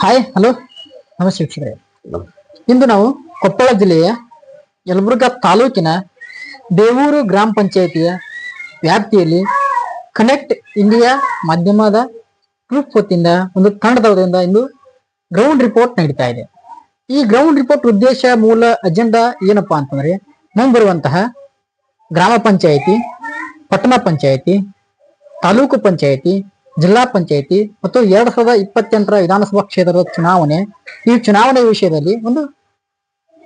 Hi hello ನಮಸ್ತೆ ವೀಕ್ಷಕರೇ. ಇಂದು ನಾವು ಕೊಪ್ಪಳ ಜಿಲ್ಲೆಯ ಯಲಬುರ್ಗಾ ತಾಲೂಕಿನ ದೇವೂರು ಗ್ರಾಮ ಪಂಚಾಯಿತಿಯ ವ್ಯಾಪ್ತಿಯಲ್ಲಿ ಕನೆಕ್ಟ್ ಇಂಡಿಯಾ ಮಾಧ್ಯಮದ ಗ್ರೂಪ್ ವತಿಯಿಂದ, ಒಂದು ತಂಡದ ವತಿಯಿಂದ ಇಂದು ಗ್ರೌಂಡ್ ರಿಪೋರ್ಟ್ ನಡೀತಾ ಇದೆ. ಈ ಗ್ರೌಂಡ್ ರಿಪೋರ್ಟ್ ಉದ್ದೇಶ, ಮೂಲ ಅಜೆಂಡಾ ಏನಪ್ಪಾ ಅಂತಂದ್ರೆ ಮುಂಬರುವಂತಹ ಗ್ರಾಮ ಪಂಚಾಯಿತಿ, ಪಟ್ಟಣ ಪಂಚಾಯಿತಿ, ತಾಲೂಕು ಪಂಚಾಯಿತಿ ಜಿಲ್ಲಾ ಪಂಚಾಯಿತಿ ಮತ್ತು ಎರಡ್ ಸಾವಿರದ ಇಪ್ಪತ್ತೆಂಟರ ವಿಧಾನಸಭಾ ಕ್ಷೇತ್ರದ ಚುನಾವಣೆ. ಈ ಚುನಾವಣೆ ವಿಷಯದಲ್ಲಿ ಒಂದು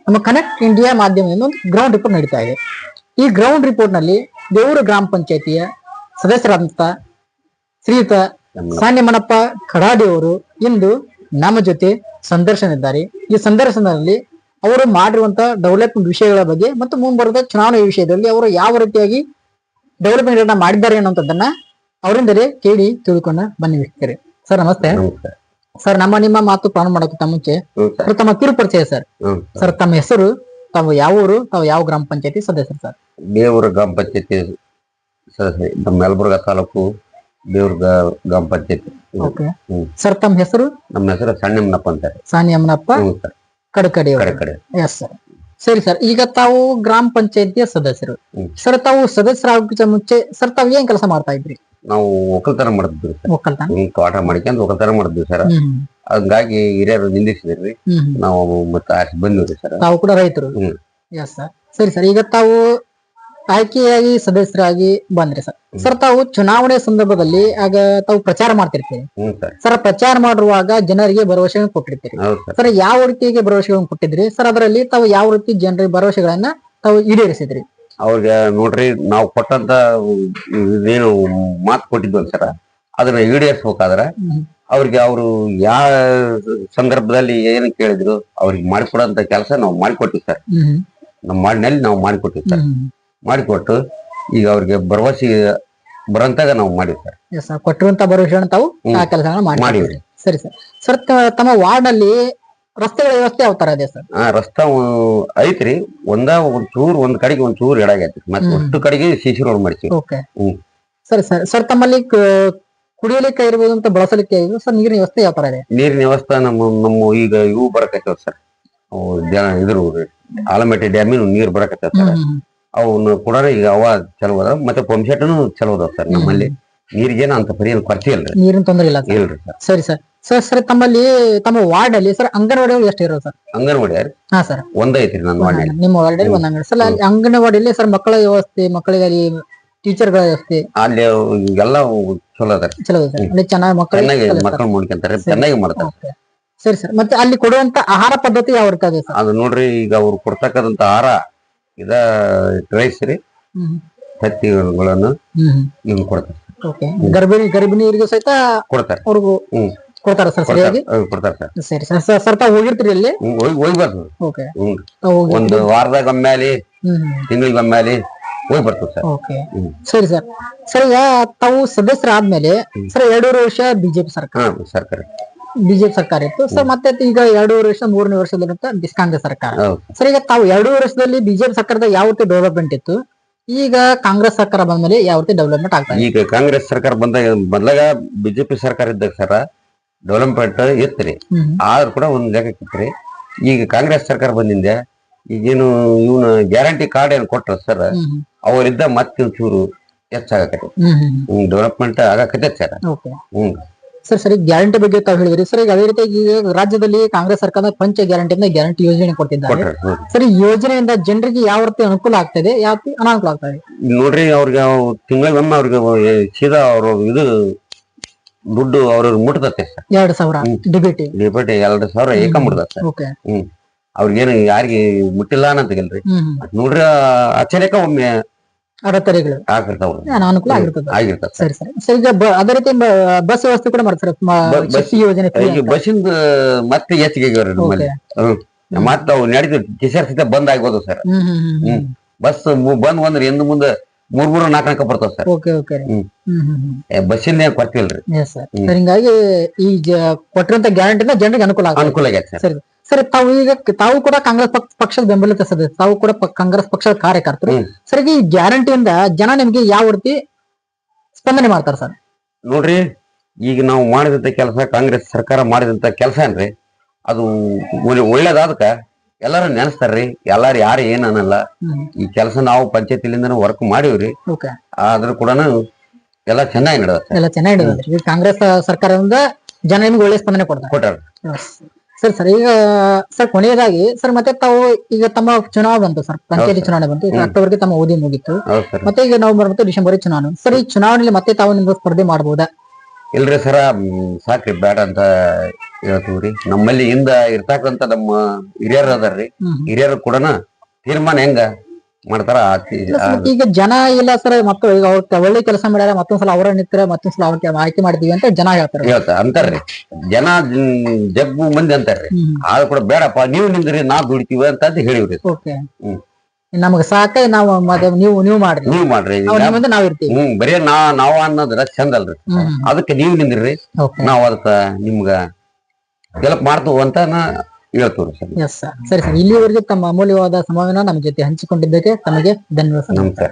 ನಮ್ಮ ಕನೆಕ್ಟ್ ಇಂಡಿಯಾ ಮಾಧ್ಯಮದಿಂದ ಒಂದು ಗ್ರೌಂಡ್ ರಿಪೋರ್ಟ್ ನಡೀತಾ ಇದೆ. ಈ ಗ್ರೌಂಡ್ ರಿಪೋರ್ಟ್ನಲ್ಲಿ ದೇವೂರು ಗ್ರಾಮ ಪಂಚಾಯಿತಿಯ ಸದಸ್ಯರಾದಂತ ಶ್ರೀಯುತ ಸಾನ್ಯಮನಪ್ಪ ಕಡಾಡಿ ಅವರು ಇಂದು ನಮ್ಮ ಜೊತೆ ಸಂದರ್ಶನ ಇದ್ದಾರೆ ಈ ಸಂದರ್ಶನದಲ್ಲಿ ಅವರು ಮಾಡಿರುವಂತ ಡೆವಲಪ್ಮೆಂಟ್ ವಿಷಯಗಳ ಬಗ್ಗೆ ಮತ್ತು ಮುಂಬರುವ ಚುನಾವಣೆ ವಿಷಯದಲ್ಲಿ ಅವರು ಯಾವ ರೀತಿಯಾಗಿ ಡೆವಲಪ್ಮೆಂಟ್ ಮಾಡಿದ್ದಾರೆ ಅನ್ನೋಂಥದ್ದನ್ನ ಅವರಿಂದಲೇ ಕೇಳಿ ತಿಳ್ಕೊಂಡ ಬನ್ನಿ ವೀಕ್ಷಕರೇ. ಸರ್ ನಮಸ್ತೆ. ಸರ್ ನಮ್ಮ ನಿಮ್ಮ ಮಾತು ಪ್ರಾರಂಭ ಮಾಡೋಕ್ಕಿಂತ ಮುಂಚೆ ಸರ್. ತಮ್ಮ ಕಿರು ಪರಿಚಯ ಸರ್. ಸರ್ ತಮ್ಮ ಹೆಸರು ತಾವು ಯಾವ ಊರು ತಾವು ಯಾವ ಗ್ರಾಮ ಪಂಚಾಯತಿ ಸದಸ್ಯರು ಸರ್? ದೇವರ ಗ್ರಾಮ ಪಂಚಾಯತಿ ಸದಸ್ಯ ನಮ್ಮ ಯಲಬುರ್ಗ ತಾಲೂಕು ದೇವ್ರ ಗ್ರಾಮ ಪಂಚಾಯತಿ. ಓಕೆ. ಸರ್ ತಮ್ಮ ಹೆಸರು? ನಮ್ಮ ಹೆಸರು ಸಣ್ಣಮ್ಮನಪ್ಪ ಅಂತ ಸಾನಿಯಮ್ಮನಪ್ಪ ಕಡಕಡಿ ಕಡೆ ಕಡೆ ಎಸ್ ಸರ್ ಸರಿ ಸರ್. ಈಗ ತಾವು ಗ್ರಾಮ ಪಂಚಾಯತಿಯ ಸದಸ್ಯರು. ಸರ್ ತಾವು ಸದಸ್ಯರಾಗೋಕ್ಕಿಂತ ಮುಂಚೆ ಸರ್ ತಾವು ಏನ್ ಕೆಲಸ ಮಾಡ್ತಾ ಇದ್ರಿ? ನಾವು ಒಕ್ಕಲ್ತನ ಮಾಡಿದ್ವಿ ಒಕ್ಕಲ್ತನ? ತೋಟ ಮಾಡ್ಕೊಂಡು ಒಕ್ಕಲ್ತನ ಮಾಡಿದ್ವಿ ಸರ್. ಹಂಗಾಗಿ ಹಿರಿಯರು ನಿಂದಿಸಿದ್ರಿ. ನಾವು ಮತ್ತೆ ಆಚೆ ಬಂದಿವ್ರಿ ಸರ್. ತಾವು ಕೂಡ ರೈತರು. ಎಸ್ ಸರ್ ಸರಿ ಸರ್ ಈಗ ತಾವು ಆಯ್ಕೆಯಾಗಿ ಸದಸ್ಯರಾಗಿ ಬಂದ್ರಿ ಸರ್ ಸರ್ ತಾವು ಚುನಾವಣೆ ಸಂದರ್ಭದಲ್ಲಿ ಆಗ ತಾವು ಪ್ರಚಾರ ಮಾಡ್ತಿರ್ತೀರಿ? ಸರ್ ಪ್ರಚಾರ ಮಾಡುವಾಗ ಜನರಿಗೆ ಭರವಸೆಗಳನ್ನು ಕೊಟ್ಟಿರ್ತೀರಿ? ಸರ್ ಯಾವ ರೀತಿಗೆ ಭರವಸೆಗಳನ್ನು ಕೊಟ್ಟಿದ್ರಿ? ಸರ್ ಅದರಲ್ಲಿ ತಾವು ಯಾವ ರೀತಿ ಜನರಿಗೆ ಭರವಸೆಗಳನ್ನ ತಾವು ಈಡೇರಿಸಿದ್ರಿ? ಅವ್ರಿಗೆ ನೋಡ್ರಿ ನಾವು ಕೊಟ್ಟಂತ ಏನು ಮಾತು ಕೊಟ್ಟಿದ್ವಿ ಸರ ಅದನ್ನ ಈಡೇರಿಸ್ಬೇಕಾದ್ರೆ ಅವ್ರಿಗೆ ಅವರು ಯಾವ ಸಂದರ್ಭದಲ್ಲಿ ಏನು ಕೇಳಿದ್ರು ಅವ್ರಿಗೆ ಮಾಡಿಕೊಡಂತ ಕೆಲಸ ನಾವು ಮಾಡಿಕೊಟ್ಟಿವಿ ಸರ್ ನಮ್ಮ ಮಾಡಿನಲ್ಲಿ ನಾವು ಮಾಡಿಕೊಟ್ಟಿವಿ ಸರ್ ಮಾಡಿಕೊಟ್ಟು ಈಗ ಅವ್ರಿಗೆ ಭರವಸೆ ಬರಂತಾಗ ನಾವು ಮಾಡಿವಿ ಸರ್ ಕೊಟ್ಟಿರುವಂತ ಭರವಸೆ ತಾವು. ಆ ಮಾಡಿವ್ರಿ. ಸರಿ ಸರ್ ಸರ್ ತಮ್ಮ ವಾರ್ಡ್ನಲ್ಲಿ ರಸ್ತೆಗಳ ವ್ಯವಸ್ಥೆ ಯಾವ ತರ ಇದೆ ಸರ್? ಆ ರಸ್ತಾ ಐತ್ರಿ. ಒಂದ ಒಂದ್ ಚೂರ್ ಒಂದ್ ಕಡೆಗೆ ಒಂದ್ ಚೂರ್ ಎಡಾಗೈತಿ ಮತ್ತೆ ಒಟ್ಟು ಅಷ್ಟು ಕಡೆಗೆ ಸಿಸಿ ರೋಡ್ ಮಾಡಿಸಿ ಓಕೆ. ಹ್ಮ್. ಸರಿ ಸರ್ ಸರ್ ತಮ್ಮಲ್ಲಿ ಕ- ಕುಡಿಯಲಿಕ್ಕೆ ಇರ್ಬೋದು ಅಂತ ಬಳಸಲಿಕ್ಕೆ ಇರ್ಬೋದು ಸರ್ ನೀರಿನ ವ್ಯವಸ್ಥೆ ಯಾವ ತರ ಇದೆ? ನೀರಿನ ವ್ಯವಸ್ಥೆ ನಮ್ಮ ನಮ್ಮ ಈಗ ಇವು ಬರಕತ್ತ ಸರ್. ಅವು ಜನ ಇದ್ರು ಆಲಮಟ್ಟಿ ಡ್ಯಾಮಿನ ನೀರ್ ಬರಕತ್ತ ಸರ್. ಅವನ್ನ ಕೂಡ ಈಗ ಅವ ಚಲೋ ಅದಾವ ಮತ್ತೆ ಪಂಪ್ ಸೆಟ್ನು ಚಲೋ ಅದಾವ ಸರ್ ನಮ್ಮಲ್ಲಿ. ನೀರಿಗೇನ ಅಂತ ಏನು ಕೊರತೆ ಇಲ್ರಿ. ನೀರಿನ ತೊಂದರೆ ಇಲ್ಲ ಸರ್. ಇಲ್ರಿ ಸರ್. ಸರಿ ಸರ್. ಸರ್ ಸರ್ ತಮ್ಮಲ್ಲಿ ತಮ್ಮ ವಾರ್ಡ್ ಅಲ್ಲಿ ಸರ್ ಅಂಗನವಾಡಿಗಳು ಎಷ್ಟು ಇರೋದು ಸರ್ ಅಂಗನವಾಡಿ ಹಾ ಸರ್ ಒಂದೇ ಐತಿ ನನ್ನ ವಾರ್ಡ್ ನಿಮ್ಮ ವಾರ್ಡ್ ಅಲ್ಲಿ ಒಂದ್ ಅಂಗಡಿ ಸರ್ ಅಲ್ಲಿ ಅಂಗನವಾಡಿಯಲ್ಲಿ ಸರ್ ಮಕ್ಕಳ ವ್ಯವಸ್ಥೆ ಮಕ್ಕಳಿಗೆ ಅಲ್ಲಿ ಟೀಚರ್ಗಳ ವ್ಯವಸ್ಥೆ. ಅಲ್ಲಿ ಎಲ್ಲ ಚಲೋ ಅದ ಚಲೋ ಅಲ್ಲಿ ಚೆನ್ನಾಗಿ ಮಕ್ಕಳಿಗೆ ಮಕ್ಕಳು ಮಾಡ್ಕೊಂತಾರೆ. ಚೆನ್ನಾಗಿ ಮಾಡ್ತಾರೆ. ಸರಿ ಸರ್ ಮತ್ತೆ ಅಲ್ಲಿ ಕೊಡುವಂತ ಆಹಾರ ಪದ್ಧತಿ ಯಾವ ಇರ್ತದೆ ಅದು ನೋಡ್ರಿ ಈಗ ಅವ್ರು ಕೊಡ್ತಕ್ಕಂತ ಆಹಾರ ಇದ ರೈಸ್ ರೀ ಹತ್ತಿಗಳನ್ನು ಇವ್ನು ಕೊಡ್ತಾರೆ. ಗರ್ಭಿಣಿ ಗರ್ಭಿಣಿಯರಿಗೂ ಸಹಿತ ಕೊಡ್ತಾರೆ. ಅವ್ರಿಗೂ. ಕೊಡ್ತಾರ ಸರ್ ಕೊಡ್ತಾರೆ. ಸರಿಯಾಗಿ? ಹ್ಮ್, ಸರ್ ಸರಿ. Sir sir. ಸರ್ ತಾವು ಹೋಗಿರ್ತೀರಿ ಅಲ್ಲಿ? ಹೋಗಿ ಹೋಗಿ ಬರ್ತದೆ ಓಕೆ. ಹ್ಮ್. ತಾವು ಹೋಗಿ ಒಂದು ವಾರದಾಗ ಒಮ್ಮೆಲಿ ಹ್ಮ್. ತಿಂಗಳಿಗೆ ಒಮ್ಮೆಲಿ ಹೋಗಿ ಬರ್ತದೆ ಸರ್. ಓಕೆ. ಸರಿ ಸರ್. ಸರ್ ಈಗ ತಾವು ಸದಸ್ಯರಾದ್ಮೇಲೆ. ಸರ್ ಎರಡೂವರೆ ವರ್ಷ ಬಿಜೆಪಿ ಸರ್ಕಾರ. ಹಾ ಸರ್ಕಾರ ಬಿಜೆಪಿ ಸರ್ಕಾರ ಇತ್ತು. ಸರ್ ಮತ್ತೆ ಈಗ ಎರಡೂವರೆ ವರ್ಷ ಮೂರನೇ ವರ್ಷದಲ್ಲಿ ಕಾಂಗ್ರೆಸ್ ಸರ್ಕಾರ. ಸರ್ ಈಗ ತಾವು ಎರಡೂವರೆ ವರ್ಷದಲ್ಲಿ ಬಿಜೆಪಿ ಸರ್ಕಾರದ ಯಾವ ರೀತಿ ಡೆವಲಪ್ಮೆಂಟ್ ಇತ್ತು? ಈಗ ಕಾಂಗ್ರೆಸ್ ಸರ್ಕಾರ ಬಂದ್ಮೇಲೆ ಯಾವ ರೀತಿ ಡೆವಲಪ್ಮೆಂಟ್ ಆಗ್ತದೆ ಈಗ ಕಾಂಗ್ರೆಸ್ ಸರ್ಕಾರ ಬಂದಾಗ ಮೊದ್ಲಾಗ ಬಿಜೆಪಿ ಸರ್ಕಾರ ಇದ್ದಾಗ ಸರ ಡೆವಲಪ್ಮೆಂಟ್ ಇತ್ತರಿ ಆದ್ರೂ ಕೂಡ ಒಂದ್ ಲೆಕ್ಕಕ್ಕೆ ಇತ್ರಿ ಈಗ ಕಾಂಗ್ರೆಸ್ ಸರ್ಕಾರ ಬಂದಿಂದ ಈಗೇನು ಇವನು ಗ್ಯಾರಂಟಿ ಕಾರ್ಡ್ ಏನು ಕೊಟ್ರ ಸರ್? ಅವರಿದ್ದ ಮತ್ತೆ ಚೂರು ಹೆಚ್ಚಾಗತ್ತೆ ಡೆವಲಪ್ಮೆಂಟ್ ಆಗಕತ್ತೆ ಸರ್. ಹ್ಮ್. ಸರ್ ಸರಿ ಗ್ಯಾರಂಟಿ ಬಗ್ಗೆ ತಾವು ಹೇಳಿದ್ರಿ. ಸರ್ ಈಗ ಅದೇ ರೀತಿ ಈಗ ರಾಜ್ಯದಲ್ಲಿ ಕಾಂಗ್ರೆಸ್ ಸರ್ಕಾರ ಪಂಚ ಗ್ಯಾರಂಟಿಯಿಂದ ಗ್ಯಾರಂಟಿ ಯೋಜನೆ ಕೊಟ್ಟಿದ್ದಾರೆ. ಸರ್ ಈ ಸರಿ ಯೋಜನೆಯಿಂದ ಜನರಿಗೆ ಯಾವ ರೀತಿ ಅನುಕೂಲ ಆಗ್ತದೆ ಯಾವ ರೀತಿ ಅನಾನುಕೂಲ ಆಗ್ತದೆ ನೋಡ್ರಿ ಅವ್ರಿಗೆ ತಿಂಗಳಿಗೊಮ್ಮೆ ಅವ್ರಿಗೆ ಸೀದಾ ಅವರು ಇದು ದುಡ್ಡು ಅವ್ರಿಗೆ ಮುಟ್ತತೆ. ಎರಡು ಸಾವಿರ. ಡಿಬಿಟಿ. ಡಿಪೇಟಿ ಎರಡು ಸಾವಿರ ಏಕ ಮುಟ್ತತೆ. ಹ್ಮ್. ಅವ್ರಿಗೇನು ಯಾರಿಗೆ ಮುಟ್ಟಿಲ್ಲ ಅನ್ನಂತಗಿಲ್ರಿ. ಹ್ಮ್ ನೋಡ್ರಿ ಅಚಾನಕ ಒಮ್ಮೆ ಅಡೆತಡೆಗಳು. ಅನಾನುಕೂಲ ಆಗಿರ್ತದೆ. ಸರಿ ಸರಿ. ಸರ್ ಅದೇ ರೀತಿ ಬಸ್ ವ್ಯವಸ್ಥೆ ಕೂಡ ಮಾಡ್ತಾರೆ? ಬಸ್- ಯೋಜನೆ. ಬಸ್ಸಿಂದ ಮತ್ತೆ ಹೆಚ್ಚಿಗೆ ಆಗ್ಯಾವ್ರಿ ನಮ್ಮಲ್ಲಿ. ಮತ್ತೆ ಅವು ನಡೀತು ಕಿಸರ್ ಸಹಿತ ಬಂದ್ ಆಗ್ಬೋದು ಸರ್. ಬಸ್ ಬಂದ್ ಬಂದ್ರೆ ಹಿಂದ್ ಮುಂದೆ ಮೂರ್ ಮೂರು ನಾಲ್ಕು ನಾಲ್ಕು ಬರ್ತಾವ ಸರ್. ಓಕೆ ಓಕೆ ರೀ. ಹ್ಮ್. ಹ್ಮ್ ಎಸ್ ಸರ್ ಸರ್ ಹಿಂಗಾಗಿ ಈ ಜ- ಕೊಟ್ಟಿರುವಂತ ಗ್ಯಾರಂಟಿಯಿಂದ ಜನರಿಗೆ ಅನುಕೂಲ ಅನುಕೂಲ ಆಗೈತೆ ಸರ್. ಸರಿ. ಸರಿ ತಾವು ಈಗ ತಾವು ಕೂಡ ಕಾಂಗ್ರೆಸ್ ಪಕ್ಷ- ಪಕ್ಷದ ಬೆಂಬಲಿತ ಸರ್ ತಾವು ಕೂಡ ಪ- ಕಾಂಗ್ರೆಸ್ ಪಕ್ಷದ ಕಾರ್ಯಕರ್ತರು. ಹ್ಮ್. ಸರ್ ಈ ಗ್ಯಾರಂಟಿಯಿಂದ ಜನ ನಿಮ್ಗೆ ಯಾವ ರೀತಿ ಸ್ಪಂದನೆ ಮಾಡ್ತಾರೆ ಸರ್? ನೋಡ್ರಿ ಈಗ ನಾವು ಮಾಡಿದಂತ ಕೆಲಸ ಕಾಂಗ್ರೆಸ್ ಸರ್ಕಾರ ಮಾಡಿದಂತ ಕೆಲಸ ಏನ್ರಿ? ಅದು ಒಳ್ಳೆ- ಒಳ್ಳೇದಾದಕ್ಕ. ಎಲ್ಲಾರು ನೆನಸ್ತಾರ್ರಿ ಎಲ್ಲಾರು ಯಾರು ಏನ್ ಅನ್ನಲ್ಲ. ಈ ಕೆಲಸ ನಾವು ಪಂಚಾಯತಿಲಿಂದ ವರ್ಕ್ ಮಾಡಿವ್ರಿ. ಆದ್ರೂ ಕೂಡ ಎಲ್ಲಾ ಚೆನ್ನಾಗಿ ನಡೆದ ಎಲ್ಲ ಚೆನ್ನಾಗಿ ನಡೆದ್ರಿ ಕಾಂಗ್ರೆಸ್ ಸರ್ಕಾರದಿಂದ ಜನ ನಿಮ್ಗೆ ಒಳ್ಳೆ ಸ್ಪಂದನೆ ಕೊಡ್ತಾರೆ. ಕೊಟ್ಟಾರ. Sir sir. ಈಗ ಸರ್ ಕೊನೆಯದಾಗಿ ಸರ್ ಮತ್ತೆ ತಾವು ಈಗ ತಮ್ಮ ಚುನಾವಣೆ ಬಂತು ಸರ್ ಪಂಚಾಯತಿ. ಚುನಾವಣೆ ಬಂತು. ಅಕ್ಟೋಬರ್ಗೆ ಅಕ್ಟೋಬರ್ಗೆ ತಮ್ಮ ಓದಿ ಮುಗಿತು. ಮತ್ತೆ ಈಗ ನವೆಂಬರ್ ಮತ್ತು ಡಿಸೆಂಬರ್ ಚುನಾವಣೆ. ಸರ್ ಈ ಚುನಾವಣೆಯಲ್ಲಿ ಮತ್ತೆ ತಾವು ನಿಮ್ಗೆ ಸ್ಪರ್ಧೆ ಮಾಡಬಹುದಾ ಇಲ್ರಿ ಸರ ಸಾಕ್ರಿ ಬೇಡ ಅಂತ ಹೇಳ್ತೀವ್ರಿ ನಮ್ಮಲ್ಲಿ ಹಿಂದ ಇರ್ತಕ್ಕಂತ ನಮ್ಮ ಹಿರಿಯರ್ ಅದಾರ್ರಿ. ಹಿರಿಯರು ಕೂಡ ತೀರ್ಮಾನ ಹೆಂಗ ಮಾಡ್ತಾರ ಈಗ ಜನ ಇಲ್ಲ ಸರ್ ಮಕ್ಕಳು ಈಗ ಅವ್ರ ಒಳ್ಳೆ ಕೆಲಸ ಮಾಡ್ಯಾರ ಮತ್ತೊಂದ್ಸಲ ಅವರ ನಿಂತರ ಮತ್ತೊಂದ್ಸಲ ಅವ್ರ ಆಯ್ಕೆ ಮಾಡ್ತೀವಿ ಅಂತ ಜನ ಹೇಳ್ತಾರೆ. ಹೇಳ್ತಾರೆ ಅಂತಾರ್ರಿ. ಜನ ಜಗ್ಗು ಮಂದಿ ಅಂತಾರ್ರಿ. ಆದ್ರೂ ಕೂಡ ಬೇಡಪ್ಪ ನೀವು ನಿಂದ್ರಿ ನಾ ದುಡಿತೀವಿ ಅಂತ ಹೇಳಿವ್ರಿ. ಓಕೆ. ಹ್ಮ್. ನಮ್ಗೆ ಸಾಕ ನಾವು ಮತ್ತೆ ನೀವು ನೀವು ಮಾಡ್ರಿ. ನೀವ್ ಮಾಡ್ರಿ. ನಾವು ನಿಮ್ಮಿಂದ ನಾವ್ ಇರ್ತೀವಿ. ಹ್ಮ್ ಬರೀ ನಾ ನಾವ ಅನ್ನೋದ್ರ ಚಂದ ಅಲ್ರಿ. ಹ್ಮ್ ಅದಕ್ಕೆ ನೀವ್ ನಿಂದ್ರಿ. ಓಕೆ ನಾವ್ ಅದಕ್ಕ ನಿಮ್ಗ ಹೆಲ್ಪ್ ಮಾಡ್ತೀವಿ ಅಂತ ನಾ ಹೇಳ್ತೀವ್ರಿ ಸರ್. ಎಸ್ ಸರ್ ಸರಿ ಸರ್. ಇಲ್ಲಿವರೆಗೂ ತಮ್ಮ ಅಮೂಲ್ಯವಾದ ಸಮಯವನ್ನು ನಮ್ಮ ಜೊತೆ ಹಂಚಿಕೊಂಡಿದ್ದಕ್ಕೆ ತಮಗೆ ಧನ್ಯವಾದ ಸರ್. ನಮಸ್ಕಾರ.